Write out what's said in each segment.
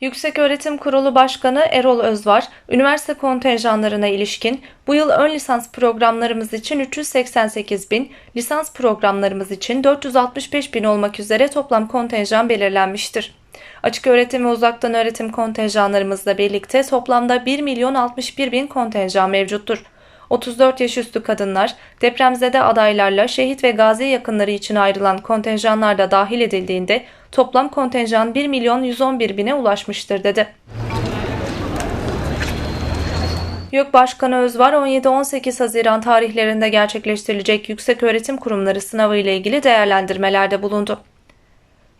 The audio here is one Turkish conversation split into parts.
Yükseköğretim Kurulu Başkanı Erol Özvar, üniversite kontenjanlarına ilişkin bu yıl ön lisans programlarımız için 388 bin, lisans programlarımız için 465 bin olmak üzere toplam kontenjan belirlenmiştir. Açık öğretim ve uzaktan öğretim kontenjanlarımızla birlikte toplamda 1 milyon 61 bin kontenjan mevcuttur. 34 yaş üstü kadınlar, depremzede adaylarla şehit ve gazi yakınları için ayrılan kontenjanlar da dahil edildiğinde toplam kontenjan 1 milyon 111 bine ulaşmıştır dedi. YÖK Başkanı Özvar 17-18 Haziran tarihlerinde gerçekleştirilecek yükseköğretim kurumları sınavı ile ilgili değerlendirmelerde bulundu.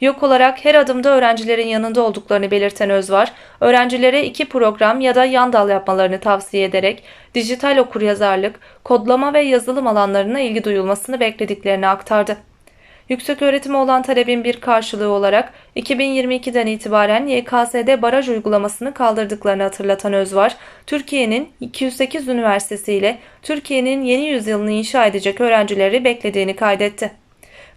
Yok olarak her adımda öğrencilerin yanında olduklarını belirten Özvar, öğrencilere iki program ya da yan dal yapmalarını tavsiye ederek dijital okuryazarlık, kodlama ve yazılım alanlarına ilgi duyulmasını beklediklerini aktardı. Yüksek öğretime olan talebin bir karşılığı olarak 2022'den itibaren YKS'de baraj uygulamasını kaldırdıklarını hatırlatan Özvar, Türkiye'nin 208 üniversitesi ile Türkiye'nin yeni yüzyılını inşa edecek öğrencileri beklediğini kaydetti.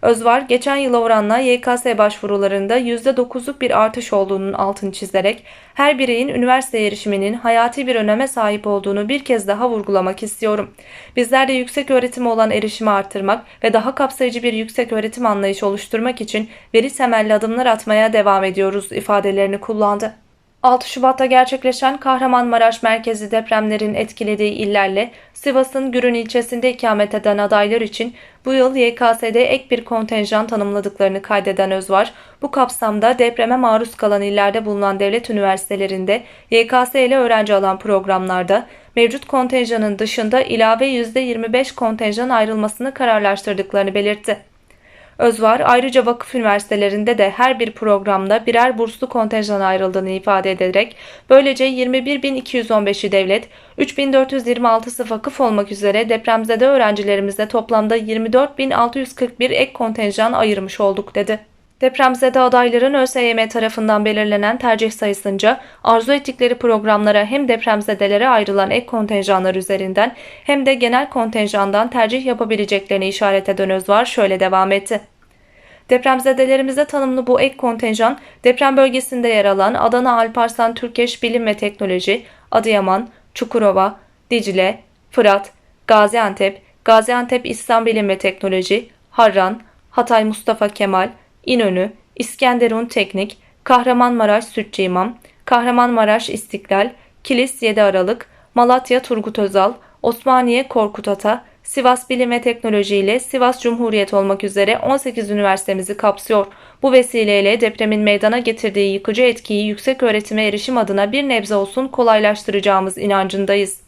Özvar, geçen yıla oranla YKS başvurularında %9'luk bir artış olduğunun altını çizerek her bireyin üniversite erişiminin hayati bir öneme sahip olduğunu bir kez daha vurgulamak istiyorum. Bizler de yüksek öğretime olan erişimi artırmak ve daha kapsayıcı bir yüksek öğretim anlayışı oluşturmak için veri temelli adımlar atmaya devam ediyoruz ifadelerini kullandı. 6 Şubat'ta gerçekleşen Kahramanmaraş merkezi depremlerin etkilediği illerle Sivas'ın Gürün ilçesinde ikamet eden adaylar için bu yıl YKS'de ek bir kontenjan tanımladıklarını kaydeden Özvar, bu kapsamda depreme maruz kalan illerde bulunan devlet üniversitelerinde YKS ile öğrenci alan programlarda mevcut kontenjanın dışında ilave %25 kontenjan ayrılmasını kararlaştırdıklarını belirtti. Özvar ayrıca vakıf üniversitelerinde de her bir programda birer burslu kontenjan ayrıldığını ifade ederek böylece 21.215'i devlet, 3.426'sı vakıf olmak üzere depremzede öğrencilerimize toplamda 24.641 ek kontenjan ayırmış olduk dedi. Depremzede adayların ÖSYM tarafından belirlenen tercih sayısınca arzu ettikleri programlara hem depremzedelere ayrılan ek kontenjanlar üzerinden hem de genel kontenjandan tercih yapabileceklerini işaret eden Özvar şöyle devam etti. Depremzedelerimize tanımlı bu ek kontenjan deprem bölgesinde yer alan Adana Alparslan Türkeş Bilim ve Teknoloji, Adıyaman, Çukurova, Dicle, Fırat, Gaziantep, Gaziantep İslam Bilim ve Teknoloji, Harran, Hatay Mustafa Kemal, İnönü, İskenderun Teknik, Kahramanmaraş Sütçü İmam, Kahramanmaraş İstiklal, Kilis 7 Aralık, Malatya Turgut Özal, Osmaniye Korkut Ata, Sivas Bilim ve Teknoloji ile Sivas Cumhuriyet olmak üzere 18 üniversitemizi kapsıyor. Bu vesileyle depremin meydana getirdiği yıkıcı etkiyi yüksek öğretime erişim adına bir nebze olsun kolaylaştıracağımız inancındayız.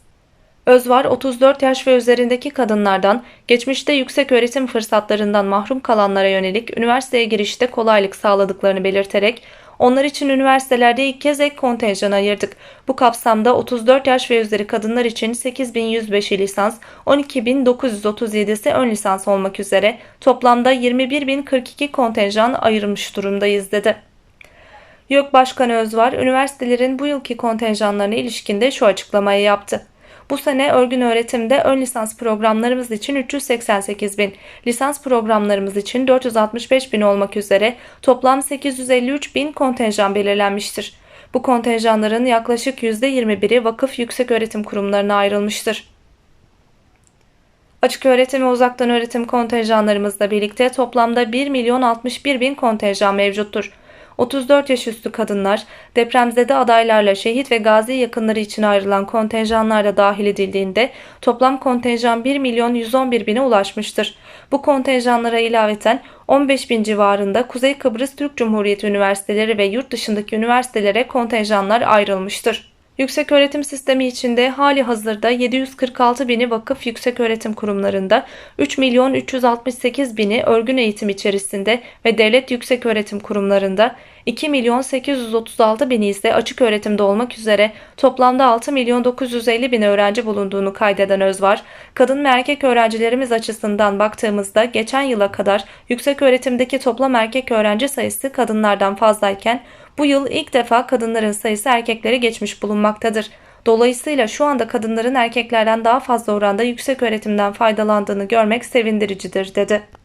Özvar 34 yaş ve üzerindeki kadınlardan geçmişte yüksek öğretim fırsatlarından mahrum kalanlara yönelik üniversiteye girişte kolaylık sağladıklarını belirterek onlar için üniversitelerde ilk kez ek kontenjan ayırdık. Bu kapsamda 34 yaş ve üzeri kadınlar için 8105'i lisans, 12937'si ön lisans olmak üzere toplamda 21042 kontenjan ayırmış durumdayız dedi. YÖK Başkanı Özvar, üniversitelerin bu yılki kontenjanlarına ilişkinde şu açıklamayı yaptı. Bu sene örgün öğretimde ön lisans programlarımız için 388 bin, lisans programlarımız için 465 bin olmak üzere toplam 853 bin kontenjan belirlenmiştir. Bu kontenjanların yaklaşık %21'i vakıf yüksek öğretim kurumlarına ayrılmıştır. Açık öğretim ve uzaktan öğretim kontenjanlarımızla birlikte toplamda 1 milyon 61 bin kontenjan mevcuttur. 34 yaş üstü kadınlar, depremzede adaylarla şehit ve gazi yakınları için ayrılan kontenjanlar da dahil edildiğinde toplam kontenjan 1 milyon 111 bine ulaşmıştır. Bu kontenjanlara ilaveten 15 bin civarında Kuzey Kıbrıs Türk Cumhuriyeti Üniversiteleri ve yurt dışındaki üniversitelere kontenjanlar ayrılmıştır. Yüksek öğretim sistemi içinde hali hazırda 746 bini vakıf yüksek öğretim kurumlarında, 3 milyon 368 bini örgün eğitim içerisinde ve devlet yüksek öğretim kurumlarında, 2 milyon 836 bini ise açık öğretimde olmak üzere toplamda 6 milyon 950 bin öğrenci bulunduğunu kaydeden Özvar, kadın ve erkek öğrencilerimiz açısından baktığımızda geçen yıla kadar yüksek öğretimdeki toplam erkek öğrenci sayısı kadınlardan fazlayken bu yıl ilk defa kadınların sayısı erkekleri geçmiş bulunmaktadır. Dolayısıyla şu anda kadınların erkeklerden daha fazla oranda yüksek öğretimden faydalandığını görmek sevindiricidir dedi.